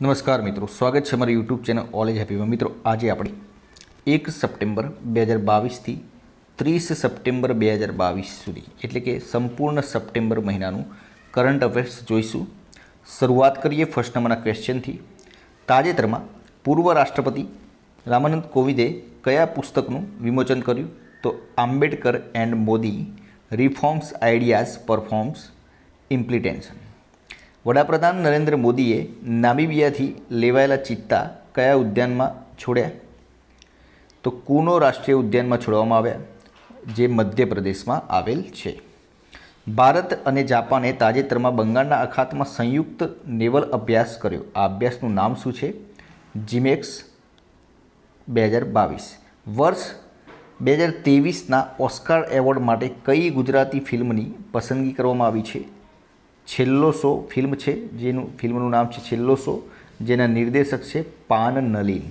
નમસ્કાર મિત્રો, સ્વાગત છે મારી યુટ્યુબ ચેનલ ઓલેજ હેપીમાં મિત્રો, આજે આપણે એક સપ્ટેમ્બર બે હજાર બાવીસથી ત્રીસ સપ્ટેમ્બર બે હજાર બાવીસ સુધી, એટલે કે સંપૂર્ણ સપ્ટેમ્બર મહિનાનું કરંટ અફેર્સ જોઈશું. શરૂઆત કરીએ ફર્સ્ટ નંબરના ક્વેશ્ચનથી તાજેતરમાં પૂર્વ રાષ્ટ્રપતિ રામાનંદ કોવિંદે કયા પુસ્તકનું વિમોચન કર્યું? તો Ambedkar and Modi reforms ideas performs implementation વડાપ્રધાન નરેન્દ્ર મોદીએ નામીબિયાથી લેવાયેલા ચિત્તા કયા ઉદ્યાનમાં છોડ્યા? તો કુનો રાષ્ટ્રીય ઉદ્યાનમાં છોડવામાં આવ્યા, જે મધ્યપ્રદેશમાં આવેલ છે. ભારત અને જાપાને તાજેતરમાં બંગાળના અખાતમાં સંયુક્ત નેવલ અભ્યાસ કર્યો. આ અભ્યાસનું નામ શું છે? જીમેક્સ બે હજાર બાવીસ વર્ષ બે હજાર ત્રેવીસના ઓસ્કાર એવોર્ડ માટે કઈ ગુજરાતી ફિલ્મની પસંદગી કરવામાં આવી છે? છેલ્લો શો ફિલ્મ છે, જેનું ફિલ્મનું નામ છે છેલ્લો શો જેના નિર્દેશક છે પાન નલીન.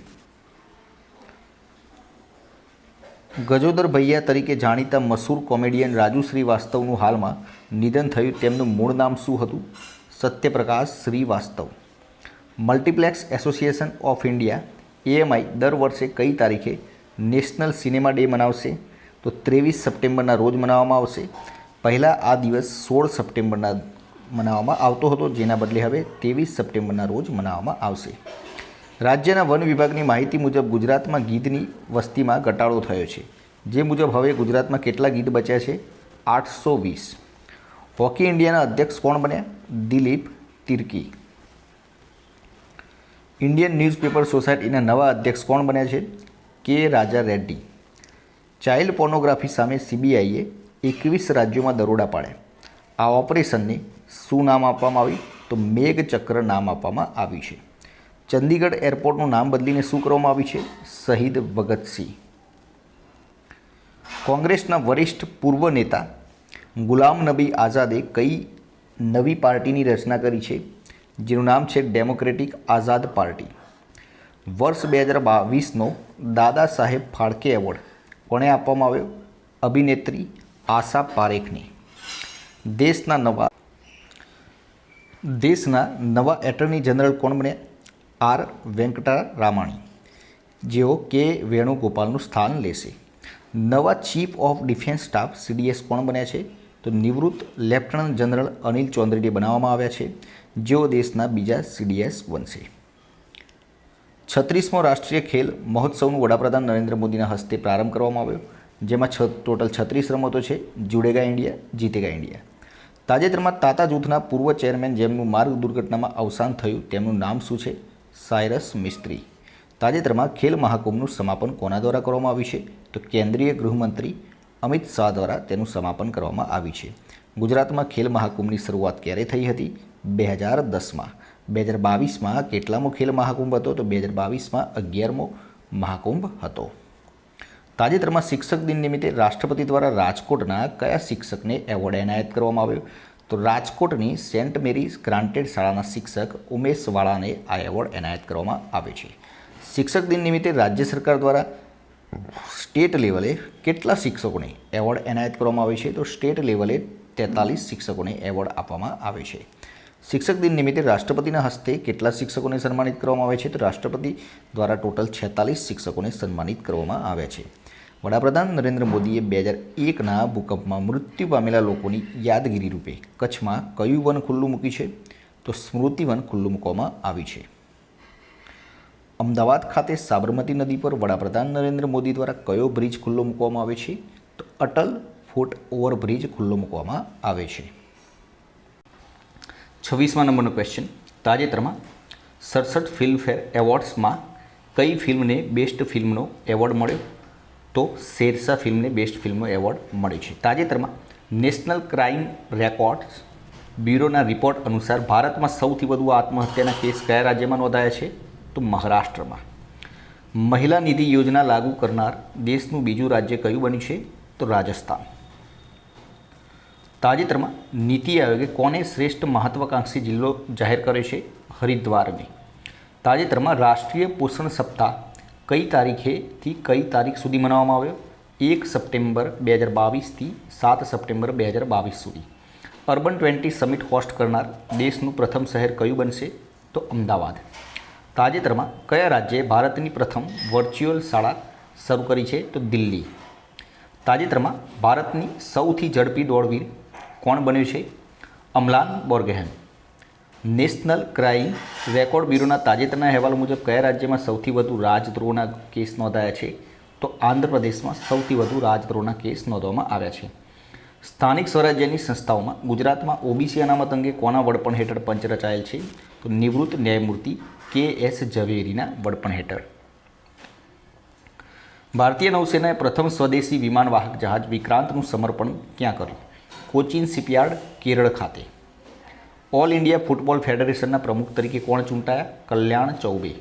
ગજોદર ભૈયા તરીકે જાણીતા મશહૂર કોમેડિયન રાજુ શ્રીવાસ્તવનું હાલમાં નિધન થયું તેમનું મૂળ નામ શું હતું? Satyaprakash Shrivastava. Multiplex association of India, AMI, દર વર્ષે કઈ તારીખે નેશનલ સિનેમા ડે મનાવશે? તો ત્રેવીસ સપ્ટેમ્બરના રોજ મનાવવામાં આવશે. પહેલાં આ દિવસ સોળ સપ્ટેમ્બરના મનાવવામાં આવતો હતો, જેના બદલે હવે ત્રેવીસ સપ્ટેમ્બરના રોજ મનાવવામાં આવશે. રાજ્યના વન વિભાગની માહિતી મુજબ ગુજરાતમાં ગીધની વસ્તીમાં ઘટાડો થયો છે. જે મુજબ હવે ગુજરાતમાં કેટલા ગીધ બચ્યા છે? આઠસો વીસ. હોકી ઇન્ડિયાના અધ્યક્ષ કોણ બન્યા? દિલીપ તિર્કી. ઇન્ડિયન ન્યૂઝપેપર સોસાયટીના નવા અધ્યક્ષ કોણ બન્યા છે? કે રાજા રેડ્ડી. ચાઇલ્ડ પોર્નોગ્રાફી સામે સીબીઆઈએ એકવીસ રાજ્યોમાં દરોડા પાડ્યા. આ ઓપરેશનને શું નામ આપવામાં આવ્યું? તો મેઘચક્ર નામ આપવામાં આવ્યું છે. ચંદીગઢ એરપોર્ટનું નામ બદલીને શું કરવામાં આવ્યું છે? શહીદ ભગતસિંહ. કોંગ્રેસના વરિષ્ઠ પૂર્વ નેતા ગુલામ નબી આઝાદે કઈ નવી પાર્ટીની રચના કરી છે? જેનું નામ છે ડેમોક્રેટિક આઝાદ પાર્ટી. વર્ષ બે હજાર બાવીસનો દાદા સાહેબ ફાળકે એવોર્ડ કોણે આપવામાં આવ્યો? અભિનેત્રી આશા પારેખને. દેશના નવા દેશના નવા એટર્ની જનરલ કોણ બન્યા? આર. વેંકટા રામાણી જેઓ કે વેણુગોપાલનું સ્થાન લેશે. નવા chief of defence staff CDS કોણ બન્યા છે? તો નિવૃત્ત લેફ્ટનન્ટ જનરલ અનિલ ચૌધરીને બનાવવામાં આવ્યા છે. જેઓ દેશના બીજા સીડીએસ બનશે. છત્રીસમો રાષ્ટ્રીય ખેલ મહોત્સવનું વડાપ્રધાન નરેન્દ્ર મોદીના હસ્તે પ્રારંભ કરવામાં આવ્યો. જેમાં છ ટોટલ છત્રીસ રમતો છે. જુડેગા ઇન્ડિયા, જીતેગા ઇન્ડિયા. તાજેતરમાં તાતા જૂથના પૂર્વ ચેરમેન જેમનું માર્ગ દુર્ઘટનામાં અવસાન થયું, તેમનું નામ શું છે? સાયરસ મિસ્ત્રી. તાજેતરમાં ખેલ મહાકુંભનું સમાપન કોના દ્વારા કરવામાં આવ્યું છે? તો કેન્દ્રીય ગૃહમંત્રી અમિત શાહ દ્વારા તેનું સમાપન કરવામાં આવ્યું છે. ગુજરાતમાં ખેલ મહાકુંભની શરૂઆત ક્યારે થઈ હતી? બે હજાર દસમાં. બે હજાર બાવીસમાં કેટલામો ખેલ મહાકુંભ હતો? તો બે હજાર બાવીસમાં અગિયારમો મહાકુંભ હતો. તાજેતરમાં શિક્ષક દિન નિમિત્તે રાષ્ટ્રપતિ દ્વારા રાજકોટના કયા શિક્ષકને એવોર્ડ એનાયત કરવામાં આવ્યો? તો રાજકોટની સેન્ટ મેરીઝ ગ્રાન્ટેડ શાળાના શિક્ષક ઉમેશ વાળાને આ એવોર્ડ એનાયત કરવામાં આવે છે. શિક્ષક દિન નિમિત્તે રાજ્ય સરકાર દ્વારા સ્ટેટ લેવલે કેટલા શિક્ષકોને એવોર્ડ એનાયત કરવામાં આવે છે? તો સ્ટેટ લેવલે તેતાલીસ શિક્ષકોને એવોર્ડ આપવામાં આવે છે. શિક્ષક દિન નિમિત્તે રાષ્ટ્રપતિના હસ્તે કેટલા શિક્ષકોને સન્માનિત કરવામાં આવે છે? તો રાષ્ટ્રપતિ દ્વારા ટોટલ છેતાલીસ શિક્ષકોને સન્માનિત કરવામાં આવ્યા છે. વડાપ્રધાન નરેન્દ્ર મોદીએ બે હજાર એકના ભૂકંપમાં મૃત્યુ પામેલા લોકોની યાદગીરી રૂપે કચ્છમાં કયું વન ખુલ્લું મૂક્યું છે? તો સ્મૃતિ વન ખુલ્લું મૂકવામાં આવ્યું છે. અમદાવાદ ખાતે સાબરમતી નદી પર વડાપ્રધાન નરેન્દ્ર મોદી દ્વારા કયો બ્રિજ ખુલ્લો મૂકવામાં આવે છે? તો અટલ ફૂટ ઓવરબ્રિજ ખુલ્લો મૂકવામાં આવે છે. છવ્વીસમા નંબરનો ક્વેશ્ચન તાજેતરમાં સડસઠ ફિલ્મફેર એવોર્ડ્સમાં કઈ ફિલ્મને બેસ્ટ ફિલ્મનો એવોર્ડ મળ્યો? તો શેરશાહ ફિલ્મને બેસ્ટ ફિલ્મનો એવોર્ડ મળ્યો છે. તાજેતરમાં નેશનલ ક્રાઇમ રેકોર્ડ્સ બ્યુરોના રિપોર્ટ અનુસાર ભારતમાં સૌથી વધુ આત્મહત્યાના કેસ કયા રાજ્યમાં નોંધાયા છે? તો મહારાષ્ટ્રમાં. મહિલા નિધિ યોજના લાગુ કરનાર દેશનું બીજું રાજ્ય કયું બન્યું છે? તો રાજસ્થાન. તાજેતરમાં નીતિ આયોગે કોને શ્રેષ્ઠ મહત્વાકાંક્ષી જિલ્લો જાહેર કર્યો છે? હરિદ્વારને. તાજેતરમાં રાષ્ટ્રીય પોષણ સપ્તાહ કઈ તારીખેથી કઈ તારીખ સુધી મનાવવામાં આવ્યો? એક સપ્ટેમ્બર બે હજાર બાવીસથી સાત સપ્ટેમ્બર બે હજાર બાવીસ સુધી. અર્બન ટ્વેન્ટી સમિટ હોસ્ટ કરનાર દેશનું પ્રથમ શહેર કયું બનશે? તો અમદાવાદ. તાજેતરમાં કયા રાજ્યે ભારતની પ્રથમ વર્ચ્યુઅલ શાળા શરૂ કરી છે? તો દિલ્હી. તાજેતરમાં ભારતની સૌથી ઝડપી દોડવીર કોણ બન્યું છે? Amlan Borgohain. National crime record બ્યુરોના તાજેતરના અહેવાલ મુજબ કયા રાજ્યમાં સૌથી વધુ રાજદ્રોહના કેસ નોંધાયા છે? તો આંધ્રપ્રદેશમાં સૌથી વધુ રાજદ્રોહના કેસ નોંધવામાં આવ્યા છે. સ્થાનિક સ્વરાજ્યની સંસ્થાઓમાં ગુજરાતમાં ઓબીસી અનામત અંગે કોના વડપણ હેઠળ પંચ રચાયેલ છે? તો નિવૃત્ત ન્યાયમૂર્તિ કે એસ ઝવેરીના વડપણ હેઠળ. ભારતીય નૌસેનાએ પ્રથમ સ્વદેશી વિમાનવાહક જહાજ વિક્રાંતનું સમર્પણ ક્યાં કર્યું? કોચીન શિપયાર્ડ, કેરળ ખાતે. ઓલ ઇન્ડિયા ફૂટબોલ ફેડરેશનના પ્રમુખ તરીકે કોણ ચૂંટાયા? કલ્યાણ ચૌબે.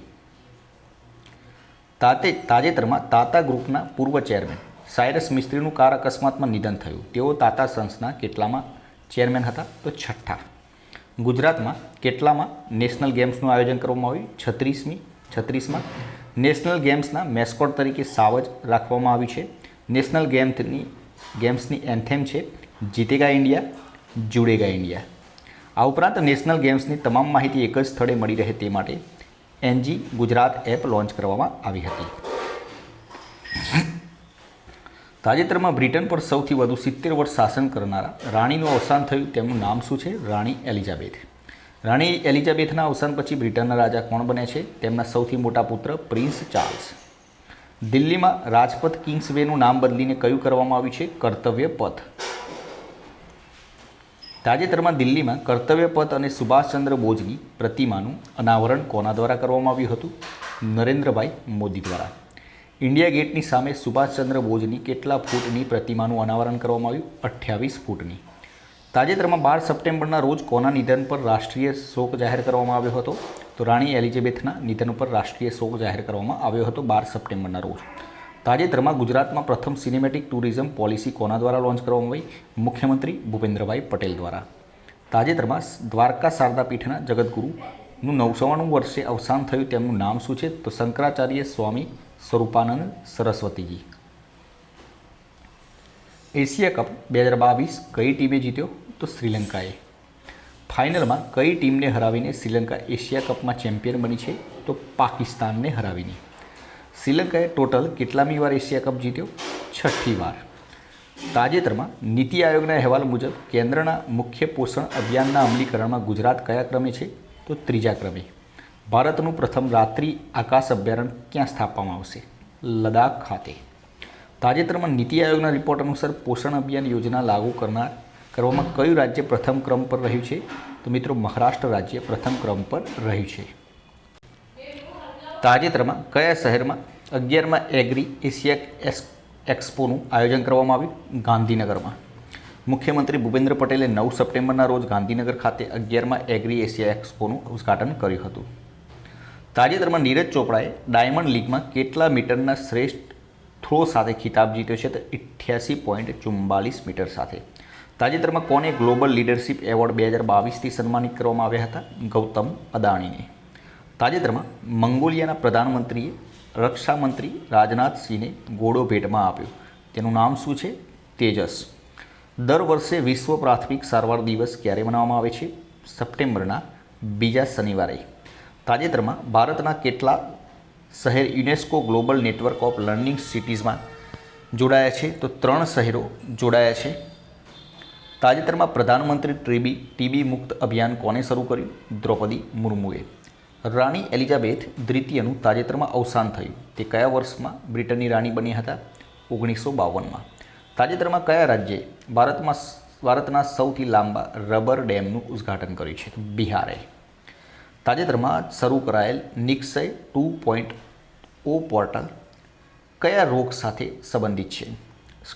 તાતે, તાજેતરમાં તાતા ગ્રુપના પૂર્વ ચેરમેન સાયરસ મિસ્ત્રીનું કાર અકસ્માતમાં નિધન થયું. તેઓ તાતા સન્સના કેટલામાં ચેરમેન હતા? તો છઠ્ઠા. ગુજરાતમાં કેટલામાં નેશનલ ગેમ્સનું આયોજન કરવામાં આવ્યું? છત્રીસમી, છત્રીસમાં નેશનલ ગેમ્સના મેસ્કોટ તરીકે સાવજ રાખવામાં આવ્યું છે. નેશનલ ગેમ્સની ગેમ્સની એન્થેમ છે, જીતેગા ઇન્ડિયા, જુડેગા ઇન્ડિયા. આ ઉપરાંત નેશનલ ગેમ્સની તમામ માહિતી એક જ સ્થળે મળી રહે તે માટે એનજી ગુજરાત એપ લોન્ચ કરવામાં આવી હતી. તાજેતરમાં બ્રિટન પર સૌથી વધુ સિત્તેર વર્ષ શાસન કરનારા રાણીનું અવસાન થયું. તેમનું નામ શું છે? રાણી એલિઝાબેથ. રાણી એલિઝાબેથના અવસાન પછી બ્રિટનના રાજા કોણ બને છે? તેમના સૌથી મોટા પુત્ર પ્રિન્સ ચાર્લ્સ. દિલ્હીમાં રાજપથ કિંગ્સવેનું નામ બદલીને કયું કરવામાં આવ્યું છે? કર્તવ્ય પથ તાજેતરમાં દિલ્હીમાં કર્તવ્યપથ અને સુભાષચંદ્ર બોઝની પ્રતિમાનું અનાવરણ કોના દ્વારા કરવામાં આવ્યું હતું? નરેન્દ્રભાઈ મોદી દ્વારા. ઇન્ડિયા ગેટની સામે સુભાષચંદ્ર બોઝની કેટલા ફૂટની પ્રતિમાનું અનાવરણ કરવામાં આવ્યું? અઠ્યાવીસ ફૂટની. તાજેતરમાં બાર સપ્ટેમ્બરના રોજ કોના નિધન પર રાષ્ટ્રીય શોક જાહેર કરવામાં આવ્યો હતો? તો રાણી એલિઝાબેથના નિધન પર રાષ્ટ્રીય શોક જાહેર કરવામાં આવ્યો હતો બાર સપ્ટેમ્બરના રોજ. તાજેતરમાં ગુજરાતમાં પ્રથમ સિનેમેટિક ટુરિઝમ પોલિસી કોના દ્વારા લોન્ચ કરવામાં આવી? મુખ્યમંત્રી ભૂપેન્દ્રભાઈ પટેલ દ્વારા. તાજેતરમાં દ્વારકા શારદા પીઠના જગતગુરુનું નવસોવાનું વર્ષે અવસાન થયું, તેમનું નામ શું છે? તો શંકરાચાર્ય સ્વામી સ્વરૂપાનંદ સરસ્વતીજી. એશિયા કપ બે હજાર બાવીસ કઈ ટીમે જીત્યો? તો શ્રીલંકાએ. ફાઇનલમાં કઈ ટીમને હરાવીને શ્રીલંકા એશિયા કપમાં ચેમ્પિયન બની છે? તો પાકિસ્તાનને હરાવીને. શ્રીલંકાએ ટોટલ કેટલામી વાર એશિયા કપ જીત્યો? છઠ્ઠી વાર. તાજેતરમાં નીતિ આયોગના અહેવાલ મુજબ કેન્દ્રના મુખ્ય પોષણ અભિયાનના અમલીકરણમાં ગુજરાત કયા ક્રમે છે? તો ત્રીજા ક્રમે. ભારતનું પ્રથમ રાત્રિ આકાશ અભયારણ્ય ક્યાં સ્થાપવામાં આવશે? લદાખ ખાતે. તાજેતરમાં નીતિ આયોગના રિપોર્ટ અનુસાર પોષણ અભિયાન યોજના લાગુ કરનાર કરવામાં કયું રાજ્ય પ્રથમ ક્રમ પર રહ્યું છે? તો મિત્રો મહારાષ્ટ્ર રાજ્ય પ્રથમ ક્રમ પર રહ્યું છે. તાજેતરમાં કયા શહેરમાં અગિયારમાં એગ્રી એશિયા એસ એક્સપોનું આયોજન કરવામાં આવ્યું? ગાંધીનગરમાં. મુખ્યમંત્રી ભૂપેન્દ્ર પટેલે નવ સપ્ટેમ્બરના રોજ ગાંધીનગર ખાતે અગિયારમાં એગ્રી એશિયા એક્સપોનું ઉદ્ઘાટન કર્યું હતું. તાજેતરમાં નીરજ ચોપડાએ ડાયમંડ લીગમાં કેટલા મીટરના શ્રેષ્ઠ થ્રો સાથે ખિતાબ જીત્યો છે તો ઇઠ્યાસી પોઈન્ટ ચુમ્બાલીસ મીટર સાથે. તાજેતરમાં કોને ગ્લોબલ લીડરશિપ એવોર્ડ બે હજાર બાવીસથી સન્માનિત કરવામાં આવ્યા હતા? ગૌતમ અદાણીને. તાજેતરમાં મંગોલિયાના પ્રધાનમંત્રીએ રક્ષામંત્રી રાજનાથસિંહને ઘોડો ભેટમાં આપ્યો. તેનું નામ શું છે? તેજસ. દર વર્ષે વિશ્વ પ્રાથમિક સારવાર દિવસ ક્યારે મનાવવામાં આવે છે? સપ્ટેમ્બરના બીજા શનિવારે. તાજેતરમાં ભારતના કેટલા શહેર UNESCO global network of learning સિટીઝમાં જોડાયા છે? તો ત્રણ શહેરો જોડાયા છે. તાજેતરમાં પ્રધાનમંત્રી ટીબી ટીબી મુક્ત અભિયાન કોને શરૂ કર્યું? દ્રૌપદી મુર્મુએ. રાણી એલિઝાબેથ દ્વિતીયનું તાજેતરમાં અવસાન થયું. તે કયા વર્ષમાં? બ્રિટનની રાણી બની હતા ઓગણીસો બાવનમાં. તાજેતરમાં કયા રાજ્યે ભારતમાં ભારતના સૌથી લાંબા રબર ડેમનું ઉદ્ઘાટન કર્યું છે? બિહારે. તાજેતરમાં શરૂ કરાયેલ Nikshay two point o portal કયા રોગ સાથે સંબંધિત છે?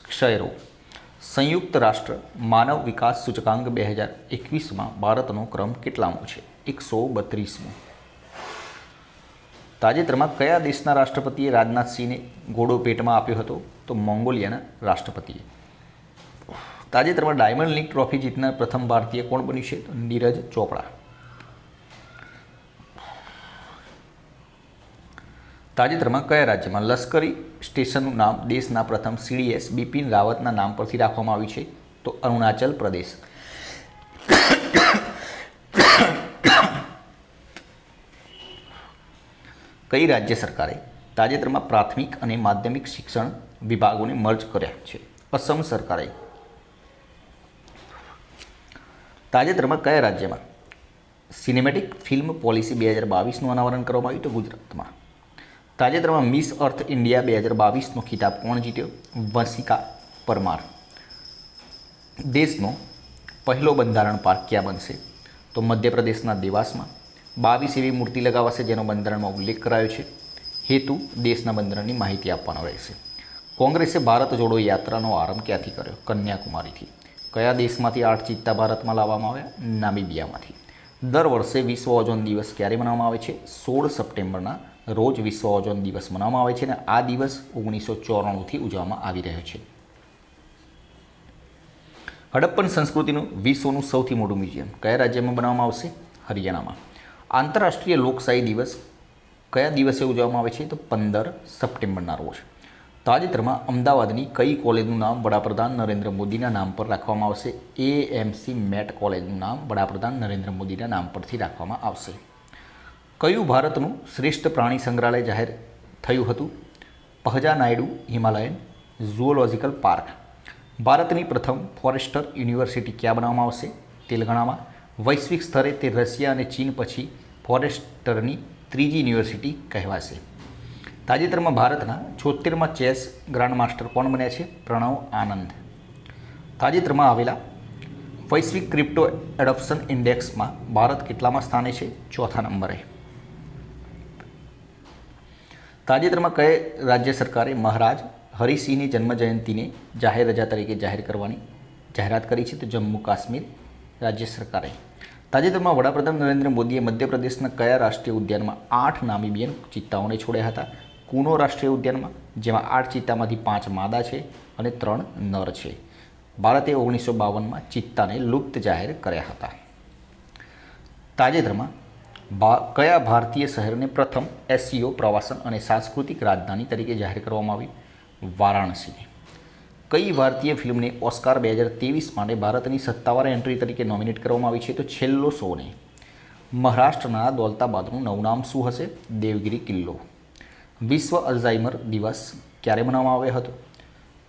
ક્ષયરોગ સંયુક્ત રાષ્ટ્ર માનવ વિકાસ સૂચકાંક બે હજાર એકવીસમાં ભારતનો ક્રમ કેટલામો છે? એકસો બત્રીસમો. તાજેતરમાં કયા દેશના રાષ્ટ્રપતિએ રાજનાથસિંહને ઘોડો પેટમાં આપ્યો હતો? તો મોંગોલિયાના રાષ્ટ્રપતિએ. તાજેતરમાં ડાયમંડ લીગ ટ્રોફી જીતનાર પ્રથમ ભારતીય કોણ બન્યું છે? તો નીરજ ચોપડા. તાજેતરમાં કયા રાજ્યમાં લશ્કરી સ્ટેશનનું નામ દેશના પ્રથમ સીડીએસ બિપિન રાવતના નામ પરથી રાખવામાં આવ્યું છે? તો અરુણાચલ પ્રદેશ. કઈ રાજ્ય સરકારે તાજેતરમાં પ્રાથમિક અને માધ્યમિક શિક્ષણ વિભાગોને મર્જ કર્યા છે? અસમ સરકારે. તાજેતરમાં કયા રાજ્યમાં? સિનેમેટિક ફિલ્મ પોલિસી બે હજાર બાવીસનું અનાવરણ કરવામાં આવ્યું તો ગુજરાતમાં. તાજેતરમાં મિસ અર્થ ઇન્ડિયા બે હજાર બાવીસનો ખિતાબ કોણ જીત્યો? વંશિકા પરમાર. દેશનો પહેલો બંધારણ પાર્ક ક્યાં બનશે? તો મધ્યપ્રદેશના દેવાસમાં બાવીસ એવી મૂર્તિ લગાવાશે જેનો બંધારણમાં ઉલ્લેખ કરાયો છે. હેતુ, દેશના બંધારણની માહિતી આપવાનો રહેશે. કોંગ્રેસે ભારત જોડો યાત્રાનો આરંભ ક્યાંથી કર્યો? કન્યાકુમારીથી. કયા દેશમાંથી આઠ ચિત્તા ભારતમાં લાવવામાં આવ્યા? નામિબિયામાંથી. દર વર્ષે વિશ્વ ઓઝોન દિવસ ક્યારે મનાવવામાં આવે છે? સોળ સપ્ટેમ્બરના રોજ વિશ્વ ઓઝોન દિવસ મનાવવામાં આવે છે અને આ દિવસ ઓગણીસો ચોરાણુંથી ઉજવવામાં આવી રહ્યો છે. હડપ્પન સંસ્કૃતિનું વિશ્વનું સૌથી મોટું મ્યુઝિયમ કયા રાજ્યમાં બનાવવામાં આવશે? હરિયાણામાં. આંતરરાષ્ટ્રીય લોકશાહી દિવસ કયા દિવસે ઉજવવામાં આવે છે? તો પંદર સપ્ટેમ્બરના રોજ. તાજેતરમાં અમદાવાદની કઈ કોલેજનું નામ વડાપ્રધાન નરેન્દ્ર મોદીના નામ પર રાખવામાં આવશે? એએમસી મેટ કોલેજનું નામ વડાપ્રધાન નરેન્દ્ર મોદીના નામ પરથી રાખવામાં આવશે. કયું ભારતનું શ્રેષ્ઠ પ્રાણી સંગ્રહાલય જાહેર થયું હતું? પહજા નાયડુ, હિમાલયન ઝુઓલોજિકલ પાર્ક. ભારતની પ્રથમ ફોરેસ્ટર યુનિવર્સિટી ક્યાં બનાવવામાં આવશે? તેલંગાણામાં. વૈશ્વિક સ્તરે તે રશિયા અને ચીન પછી ફોરેસ્ટરની ત્રીજી યુનિવર્સિટી કહેવાશે. તાજેતરમાં ભારતના છોતેરમાં ચેસ ગ્રાન્ડ માસ્ટર કોણ બન્યા છે? પ્રણવ આનંદ. તાજેતરમાં આવેલા વૈશ્વિક ક્રિપ્ટો એડોપ્શન ઇન્ડેક્સમાં ભારત કેટલામાં સ્થાને છે? ચોથા નંબરે. તાજેતરમાં કયે રાજ્ય સરકારે મહારાજ હરિસિંહની જન્મજયંતિને જાહેર રજા તરીકે જાહેર કરવાની જાહેરાત કરી છે? તો જમ્મુ કાશ્મીર રાજ્ય સરકારે. તાજેતરમાં વડાપ્રધાન નરેન્દ્ર મોદીએ મધ્યપ્રદેશના કયા રાષ્ટ્રીય ઉદ્યાનમાં આઠ નામીબિયન ચિત્તાઓને છોડ્યા હતા? કુનો રાષ્ટ્રીય ઉદ્યાનમાં, જેમાં આઠ ચિત્તામાંથી પાંચ માદા છે અને ત્રણ નર છે. ભારતે ઓગણીસો બાવનમાં ચિત્તાને લુપ્ત જાહેર કર્યા હતા. તાજેતરમાં કયા ભારતીય શહેરને પ્રથમ એસસીઓ પ્રવાસન અને સાંસ્કૃતિક રાજધાની તરીકે જાહેર કરવામાં આવી? વારાણસી. કઈ ભારતીય ફિલ્મને ઓસ્કાર બે હજાર ત્રેવીસ માટે ભારતની સત્તાવાર એન્ટ્રી તરીકે નોમિનેટ કરવામાં આવી છે તો છેલ્લો સોને મહારાષ્ટ્રના દોલતાબાદનું નવું નામ શું હશે? દેવગીરી કિલ્લો. વિશ્વ અલ્ઝાઇમર દિવસ ક્યારે મનાવવામાં આવ્યો હતો?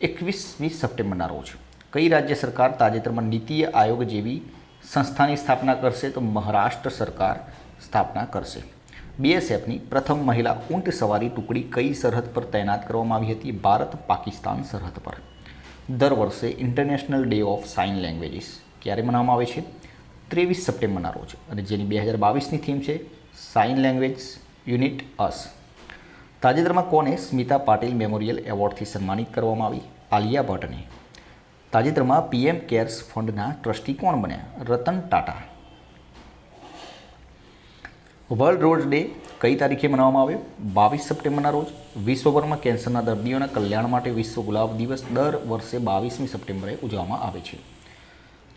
એકવીસમી સપ્ટેમ્બરના રોજ. કઈ રાજ્ય સરકાર તાજેતરમાં નીતિ આયોગ જેવી સંસ્થાની સ્થાપના કરશે? તો મહારાષ્ટ્ર સરકાર સ્થાપના કરશે. બીએસએફની પ્રથમ મહિલા ઊંટ સવારી ટુકડી કઈ સરહદ પર તૈનાત કરવામાં આવી હતી? ભારત પાકિસ્તાન સરહદ પર. દર વર્ષે international day of sign languages ક્યારે મનાવવામાં આવે છે? ત્રેવીસ સપ્ટેમ્બરના રોજ. અને જેની બે હજાર બાવીસની થીમ છે સાઇન લેંગ્વેજ યુનિટ અસ તાજેતરમાં કોને સ્મિતા પાટીલ મેમોરિયલ એવોર્ડથી સન્માનિત કરવામાં આવી? આલિયા ભટ્ટને. તાજેતરમાં પીએમ કેર્સ ફંડના ટ્રસ્ટી કોણ બન્યા? Ratan Tata. World road day કઈ તારીખે મનાવવામાં આવ્યો? બાવીસ સપ્ટેમ્બરના રોજ. વિશ્વભરમાં કેન્સરના દર્દીઓના કલ્યાણ માટે વિશ્વ ગુલાબ દિવસ દર વર્ષે બાવીસમી સપ્ટેમ્બરે ઉજવવામાં આવે છે.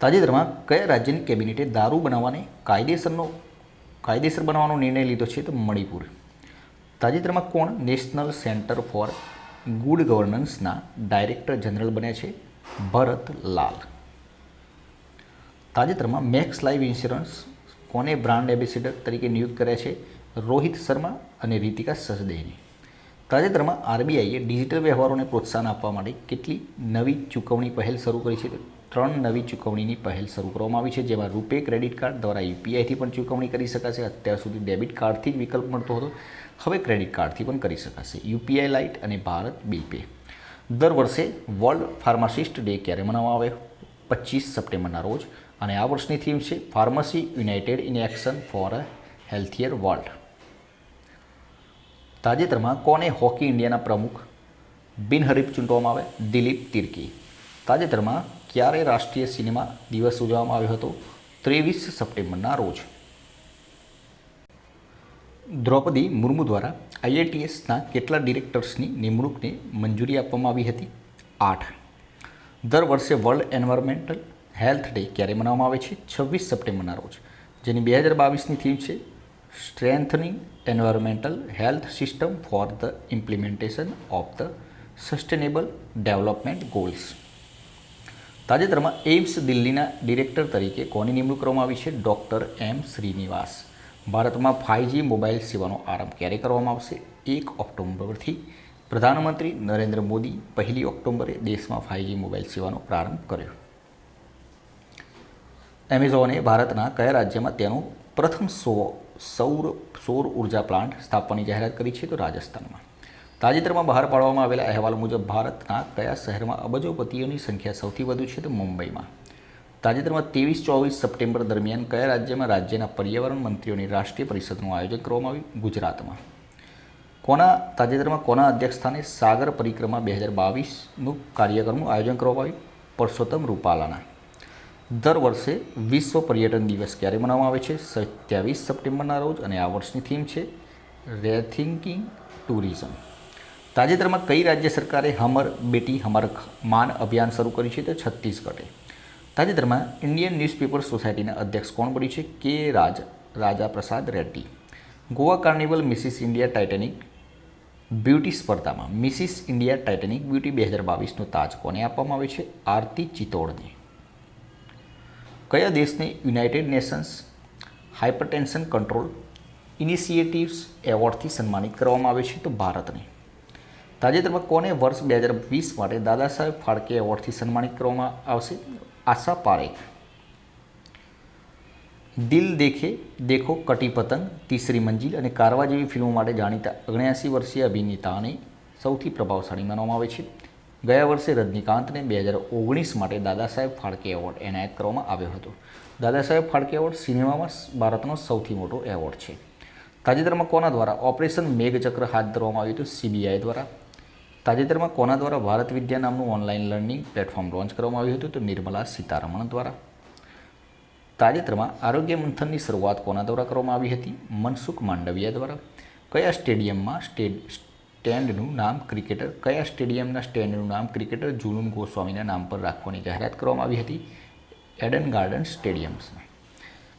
તાજેતરમાં કયા રાજ્યની કેબિનેટે દારૂ બનાવવાને કાયદેસરનો, કાયદેસર બનાવવાનો નિર્ણય લીધો છે તો મણિપુર. તાજેતરમાં કોણ નેશનલ સેન્ટર ફોર ગુડ ગવર્નન્સના ડાયરેક્ટર જનરલ બન્યા છે? ભરત લાલ. તાજેતરમાં મેક્સ લાઈફ ઇન્સ્યોરન્સ કોને બ્રાન્ડ એમ્બેસેડર તરીકે નિયુક્ત કર્યા છે? રોહિત શર્મા અને રીતિકા સસદેની તાજેતરમાં આરબીઆઈએ ડિજિટલ વ્યવહારોને પ્રોત્સાહન આપવા માટે કેટલી નવી ચૂકવણી પહેલ શરૂ કરી છે? ત્રણ નવી ચૂકવણીની પહેલ શરૂ કરવામાં આવી છે, જેમાં રૂપે ક્રેડિટ કાર્ડ દ્વારા યુપીઆઈથી પણ ચૂકવણી કરી શકાશે. અત્યાર સુધી ડેબિટ કાર્ડથી જ વિકલ્પ મળતો હતો. હવે ક્રેડિટ કાર્ડથી પણ કરી શકાશે. યુપીઆઈ લાઇટ અને ભારત બિલ પે. દર વર્ષે વર્લ્ડ ફાર્માસિસ્ટ ડે ક્યારે મનાવવામાં આવે પચીસ સપ્ટેમ્બરના રોજ. અને આ વર્ષની થીમ છે pharmacy united in action for a healthier world તાજેતરમાં કોને હોકી ઇન્ડિયાના પ્રમુખ બિનહરીફ ચૂંટવામાં આવે? દિલીપ તિર્કી. તાજેતરમાં ક્યારે રાષ્ટ્રીય સિનેમા દિવસ ઉજવવામાં આવ્યો હતો? ત્રેવીસ સપ્ટેમ્બરના રોજ. દ્રૌપદી મુર્મુ દ્વારા આઈઆઈટીએસના કેટલા ડિરેક્ટર્સની નિમણૂકને મંજૂરી આપવામાં આવી હતી? આઠ. દર વર્ષે વર્લ્ડ એન્વાયરમેન્ટલ હેલ્થ ડે ક્યારે મનાવવામાં આવે છે? છવ્વીસ સપ્ટેમ્બરના રોજ. જેની બે હજાર બાવીસની થીમ છે strengthening environmental health system for the implementation of the sustainable development goals તાજેતરમાં એમ્સ દિલ્હીના ડિરેક્ટર તરીકે કોની નિમણૂક કરવામાં આવી છે? Doctor M Srinivas. ભારતમાં ફાઇવજી મોબાઈલ સેવાનો આરંભ ક્યારે કરવામાં આવશે? એક ઓક્ટોબરથી પ્રધાનમંત્રી નરેન્દ્ર મોદી પહેલી ઓક્ટોબરે દેશમાં ફાઇવજી મોબાઈલ સેવાનો પ્રારંભ કર્યો. એમેઝોને ભારતના કયા રાજ્યમાં તેનો પ્રથમ સો સૌર સૌર ઊર્જા પ્લાન્ટ સ્થાપવાની જાહેરાત કરી છે તો રાજસ્થાનમાં. તાજેતરમાં બહાર પાડવામાં આવેલા અહેવાલ મુજબ ભારતના કયા શહેરમાં અબજોપતિઓની સંખ્યા સૌથી વધુ છે તો મુંબઈમાં. તાજેતરમાં ત્રેવીસ, ચોવીસ સપ્ટેમ્બર દરમિયાન કયા રાજ્યમાં રાજ્યના પર્યાવરણ મંત્રીઓની રાષ્ટ્રીય પરિષદનું આયોજન કરવામાં આવ્યું? ગુજરાતમાં. કોના, તાજેતરમાં કોના અધ્યક્ષસ્થાને સાગર પરિક્રમા બે હજાર બાવીસનું કાર્યક્રમનું આયોજન કરવામાં આવ્યું? પરસોત્તમ રૂપાલાના. દર વર્ષે વિશ્વ પર્યટન દિવસ ક્યારે મનાવવામાં આવે છે? સત્યાવીસ સપ્ટેમ્બરના રોજ અને આ વર્ષની થીમ છે રેથિંકિંગ ટુરિઝમ. તાજેતરમાં કઈ રાજ્ય સરકારે હમર બેટી હમર માન અભિયાન શરૂ કર્યું છે? તો છત્તીસગઢે. તાજેતરમાં ઇન્ડિયન ન્યૂઝપેપર સોસાયટીના અધ્યક્ષ કોણ બની છે? K Raj Raja Prasad Reddy. Goa carnival Mrs India Titanic beauty સ્પર્ધામાં મિસિસ ઇન્ડિયા ટાઇટેનિક બ્યુટી બે હજાર બાવીસનો તાજ કોને આપવામાં આવે છે? આરતી ચિત્તોડને. કયા દેશને United Nations hypertension control initiatives એવોર્ડથી સન્માનિત કરવામાં આવે છે? તો ભારતને. તાજેતરમાં કોને વર્ષ બે હજાર વીસ માટે દાદા સાહેબ ફાળકે એવોર્ડથી સન્માનિત કરવામાં આવશે? આશા પારેખ. દિલ દેખે દેખો કટી પતંગ તીસરી મંજિલ અને કારવા જેવી ફિલ્મો માટે જાણીતા ઓગણ્યાસી વર્ષીય અભિનેતાને સૌથી પ્રભાવશાળી માનવામાં આવે છે. ગયા વર્ષે રજનીકાંતને બે હજાર ઓગણીસ માટે દાદા સાહેબ ફાળકે એવોર્ડ એનાયત કરવામાં આવ્યો હતો. દાદા સાહેબ ફાળકે એવોર્ડ સિનેમામાં ભારતનો સૌથી મોટો એવોર્ડ છે. તાજેતરમાં કોના દ્વારા ઓપરેશન મેઘચક્ર હાથ ધરવામાં આવ્યું હતું? સીબીઆઈ દ્વારા. તાજેતરમાં કોના દ્વારા ભારત વિદ્યા નામનું ઓનલાઈન લર્નિંગ પ્લેટફોર્મ લોન્ચ કરવામાં આવ્યું હતું? તો નિર્મલા સીતારમણ દ્વારા. તાજેતરમાં આરોગ્ય મંથનની શરૂઆત કોના દ્વારા કરવામાં આવી હતી? મનસુખ માંડવિયા દ્વારા. કયા સ્ટેડિયમમાં સ્ટેડ સ્ટેન્ડનું નામ ક્રિકેટર, કયા સ્ટેડિયમના સ્ટેન્ડનું નામ ક્રિકેટર, જુનુન ગોસ્વામીના નામ પર રાખવાની જાહેરાત કરવામાં આવી હતી? એડન ગાર્ડન સ્ટેડિયમ્સને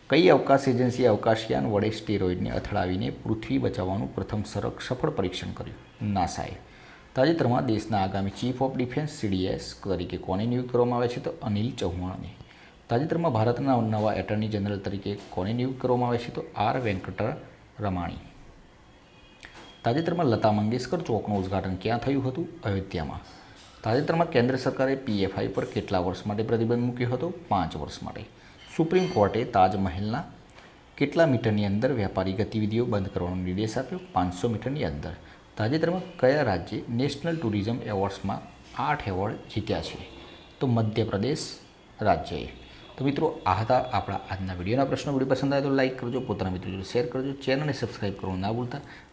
કઈ અવકાશ એજન્સીએ અવકાશયાન વડે સ્ટેરોઇડને અથડાવીને પૃથ્વી બચાવવાનું પ્રથમ સરક સફળ પરીક્ષણ કર્યું? નાસાએ. તાજેતરમાં દેશના આગામી ચીફ ઓફ ડિફેન્સ સીડીએસ તરીકે કોને નિયુક્ત કરવામાં આવે છે તો અનિલ ચૌહાણને. તાજેતરમાં ભારતના નવા એટર્ની જનરલ તરીકે કોને નિયુક્ત કરવામાં આવે છે તો આર વેંકટ રમાણી. તાજેતરમાં લતા મંગેશકર ચોકનું ઉદ્ઘાટન ક્યાં થયું હતું? અયોધ્યામાં. તાજેતરમાં કેન્દ્ર સરકારે પીએફઆઈ પર કેટલા વર્ષ માટે પ્રતિબંધ મૂક્યો હતો? પાંચ વર્ષ માટે. સુપ્રીમ કોર્ટે તાજમહેલના કેટલા મીટરની અંદર વ્યાપારી ગતિવિધિઓ બંધ કરવાનો નિર્દેશ આપ્યો? પાંચસો મીટરની અંદર. તાજેતરમાં કયા રાજ્યે નેશનલ ટુરિઝમ એવોર્ડ્સમાં આઠ એવોર્ડ જીત્યા છે? તો મધ્યપ્રદેશ રાજ્યએ. તો મિત્રો, આ હતા આપણા આજના વિડીયોના પ્રશ્નો. વીડિયો પસંદ આવે તો લાઇક કરજો, પોતાના મિત્રો શેર કરજો. ચેનલને સબસ્ક્રાઈબ કરવાનું ના ભૂલતા.